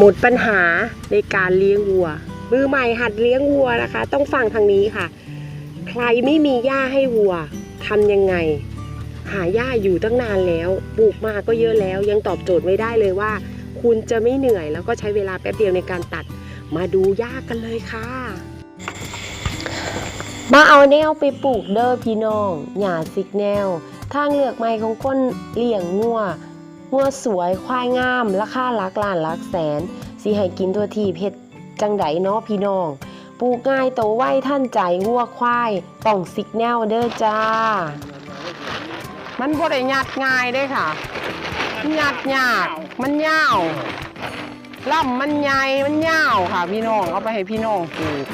หมดปัญหาในการเลี้ยงวัว มือใหม่หัดเลี้ยงวัวนะคะ ต้องฟังทางนี้ค่ะ ใครไม่มีหญ้าให้วัวทำยังไง หาหญ้าอยู่ตั้งนานแล้วปลูกมาก็เยอะแล้ว ยังตอบโจทย์ไม่ได้เลยว่า คุณจะไม่เหนื่อยแล้วก็ใช้เวลาแป๊บเดียวในการตัด มาดูหญ้ากันเลยค่ะ มาเอาแนวไปปลูกเด้อพี่น้องหญ้าซิกแนวทางเลือกใหม่ของคนเลี้ยงงัว งัวสวยควายงาม ราคาหลักล้านหลักแสน สิให้กินตัวทีเพชรจังไดเนาะพี่น้อง ปลูกง่ายโตไวท่านใจงัวควายต้องซิกแนวเด้อจ้า มันบ่ได้ยัดง่ายเด้ค่ะยัดยากมันยาวล่ำมันใหญ่มันยาวค่ะ พี่น้องเอาไปให้พี่น้องปลูก